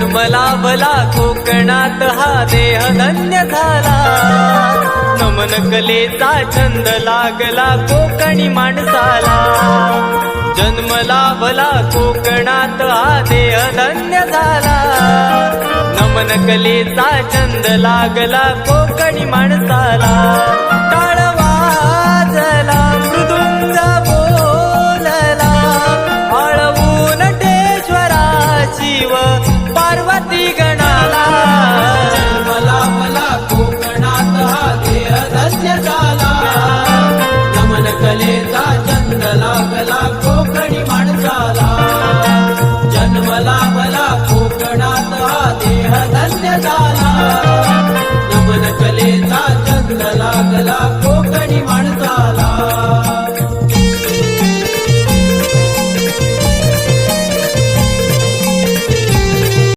मला भला कोकणात हा देह धन्य झाला. नमन कलेचा छंद लागला कोकणी माणसाला. जन्मला भला कोकणात हा देह धन्य झाला. नमन कलेचा छंद लागला कोकणी माणसाला. झाला नमन कलेचा जग लागला कोकणी माणसाला.